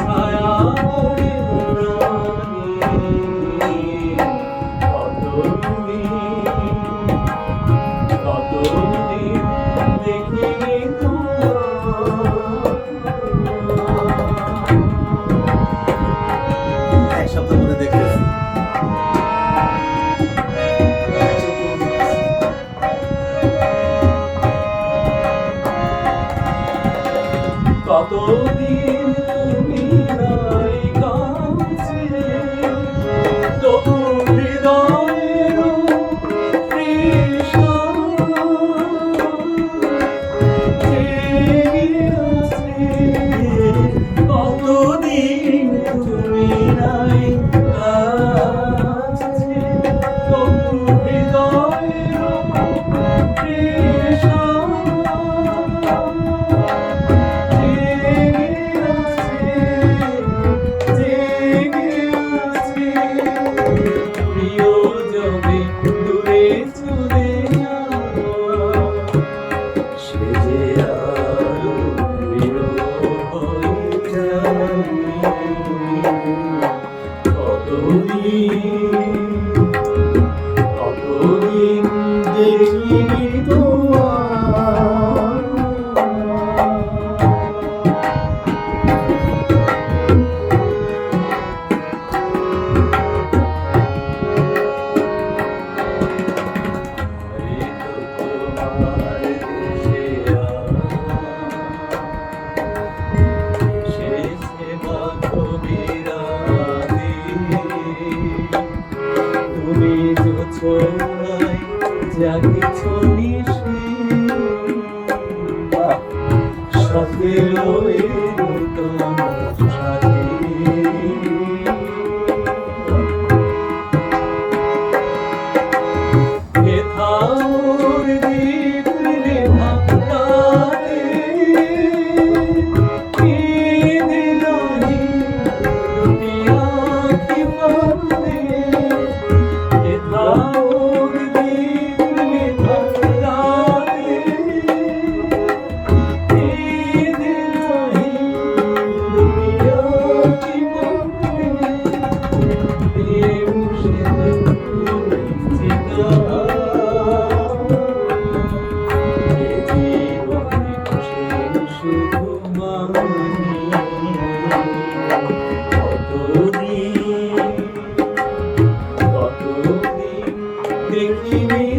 ছায়া কতদিন কতদিন কিছু নাই যা কিছু নিশি সতেরো দেখিনি